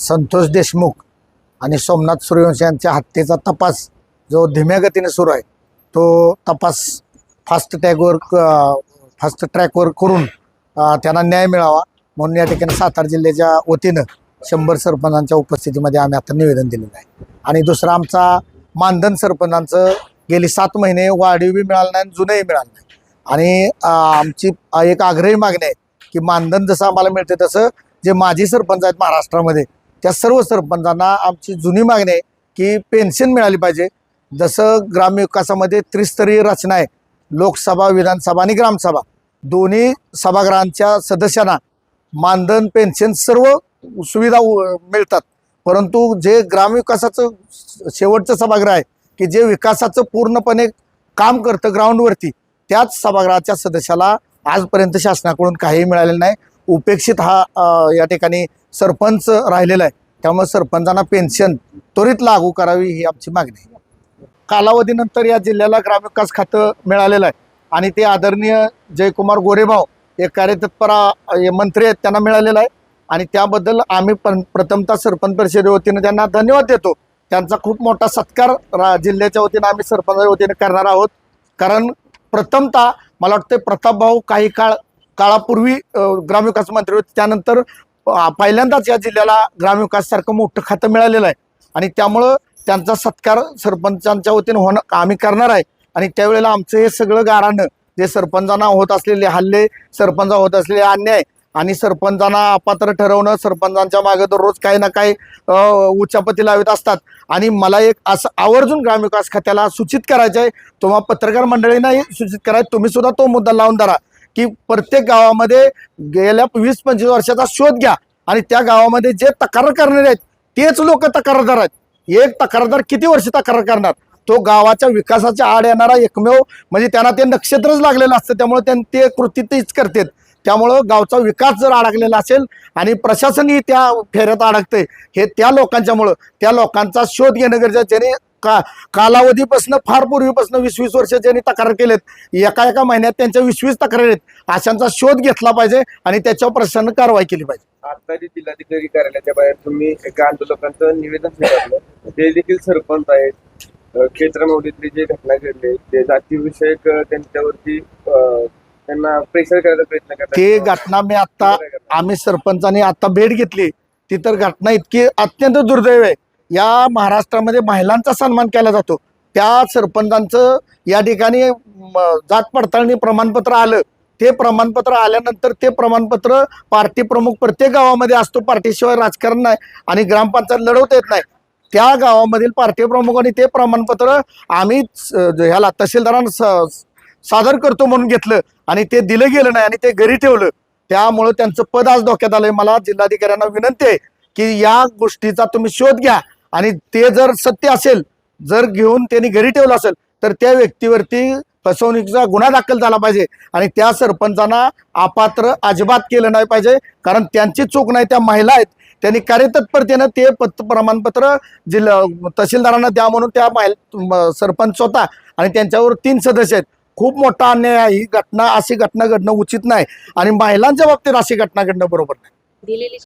संतोष देशमुख आणि सोमनाथ सूर्यवंशी यांच्या हत्येचा तपास जो धीम्या गतीने सुरू आहे तो तपास फास्ट टॅगवर फास्ट ट्रॅकवर करून त्यांना न्याय मिळावा म्हणून या ठिकाणी सातारा जिल्ह्याच्या वतीनं शंभर सरपंचांच्या उपस्थितीमध्ये आम्ही आता निवेदन दिलेलं आहे. आणि दुसरा आमचा मानधन सरपंचांचं गेली सात महिने वाढीव बी मिळालं नाही आणि जुनंही मिळालं नाही. आणि आमची एक आग्रही मागणी आहे की मानधन जसं आम्हाला मिळते तसं जे माजी सरपंच आहेत महाराष्ट्रामध्ये त्या सर्व सरपंचांना आमची जुनी मागणी आहे की पेन्शन मिळाली पाहिजे. जसं ग्रामविकासामध्ये त्रिस्तरीय रचना आहे लोकसभा विधानसभा आणि ग्रामसभा. दोन्ही सभागृहांच्या सदस्यांना मानधन पेन्शन सर्व सुविधा मिळतात. परंतु जे ग्रामविकासाचं शेवटचं सभागृह आहे की जे विकासाचं पूर्णपणे काम करतं ग्राउंडवरती त्याच सभागृहाच्या सदस्याला आजपर्यंत शासनाकडून काहीही मिळालेलं नाही. उपेक्षित हा या ठिकाणी सरपंच राहिलेला आहे. त्यामुळे सरपंचांना पेन्शन त्वरित लागू करावी ही आमची मागणी आहे. कालावधीनंतर या जिल्ह्याला ग्रामविकास खातं मिळालेलं आहे. आणि ते आदरणीय जयकुमार गोरेभाव हे कार्यतत्पर मंत्री आहेत त्यांना मिळालेलं आहे. आणि त्याबद्दल आम्ही पण प्रथमतः सरपंच परिषदे वतीनं त्यांना धन्यवाद देतो. त्यांचा खूप मोठा सत्कार रा जिल्ह्याच्या वतीनं आम्ही सरपंचाच्या वतीनं करणार आहोत. कारण प्रथमतः मला वाटतं प्रतापभाऊ काही काळ काळापूर्वी ग्रामविकास मंत्री होते. त्यानंतर पहिल्यांदाच या जिल्ह्याला ग्रामविकाससारखं मोठं खातं मिळालेलं आहे. आणि त्यामुळं त्यांचा सत्कार सरपंचांच्या वतीनं होणं आम्ही करणार आहे. आणि त्यावेळेला आमचं हे सगळं गाराणं जे सरपंचांना होत असलेले हल्ले सरपंचा होत असलेले अन्याय आणि सरपंचांना अपात्र ठरवणं सरपंचांच्या मागे दररोज काही ना काही उच्चापती लावत असतात. आणि मला एक असं आवर्जून ग्रामविकास खात्याला सूचित करायचं आहे तुम्हा पत्रकार मंडळींनाही सूचित करायचं तुम्ही सुद्धा तो मुद्दा लावून धरा. की प्रत्येक गावामध्ये गेल्या वीस पंचवीस वर्षाचा शोध घ्या. आणि त्या गावामध्ये जे तक्रार करणारे आहेत तेच लोक तक्रारदार आहेत. एक तक्रारदार किती वर्ष तक्रार करणार? तो गावाच्या विकासाच्या आड येणारा एकमेव म्हणजे त्यांना ते नक्षत्रच लागलेलं असतं त्यामुळे त्यां ते कृती तेच करतात. त्यामुळं गावचा विकास जर अडकलेला असेल आणि प्रशासनही त्या फेऱ्यात अडकते हे त्या लोकांच्यामुळं. त्या लोकांचा शोध घेणं गरजेचं ज्याने का कालावधीपासून फार पूर्वीपासून वीस वीस वर्ष ज्यांनी तक्रार केलेत. एका एका महिन्यात त्यांच्या वीस वीस तक्रारी आहेत. अशांचा शोध घेतला पाहिजे आणि त्याच्यावर प्रशासनानं कारवाई केली पाहिजे. आता जिल्हाधिकारी कार्यालयाच्या बाहेर तुम्ही एका आंदोलकांचं निवेदन स्वीकारलं ते देखील सरपंच आहेत. अं, क्षेत्रामधली जे घटना घडली ते जातीविषयक त्यांच्यावरती त्यांना प्रेशर करायचा प्रयत्न करतात. ते घटना मी आता आम्ही सरपंचांनी आता भेट घेतली. ती तर घटना इतकी अत्यंत दुर्दैव आहे. या महाराष्ट्रामध्ये महिलांचा सन्मान केला जातो. त्या सरपंचांचं या ठिकाणी जात पडताळणी प्रमाणपत्र आलं. ते प्रमाणपत्र आल्यानंतर ते प्रमाणपत्र पार्टी प्रमुख प्रत्येक गावामध्ये असतो. पार्टीशिवाय राजकारण नाही आणि ग्रामपंचायत लढवता येत नाही. त्या गावामधील पार्टी प्रमुखांनी ते प्रमाणपत्र आम्ही ह्याला तहसीलदारांना स- सादर करतो म्हणून घेतलं आणि ते दिलं गेलं नाही आणि ते घरी ठेवलं. त्यामुळं त्यांचं पद आज धोक्यात आलंय. मला जिल्हाधिकाऱ्यांना विनंती आहे की या गोष्टीचा तुम्ही शोध घ्या. आणि ते जर सत्य असेल जर घेऊन त्यांनी घरी ठेवलं असेल तर त्या व्यक्तीवरती फसवणुकीचा गुन्हा दाखल झाला पाहिजे. आणि त्या सरपंचांना अपात्र अजिबात केलं नाही पाहिजे. कारण त्यांची चूक नाही त्या महिला आहेत. त्यांनी कार्यतत्परतेनं ते पत प्रमाणपत्र जिल्हा तहसीलदारांना द्या म्हणून त्या महिला सरपंच होता. आणि त्यांच्यावर तीन सदस्य आहेत. खूप मोठा अन्याय आहे. ही घटना अशी घटना घडणं उचित नाही. आणि महिलांच्या बाबतीत अशी घटना घडणं बरोबर नाही. दिलेली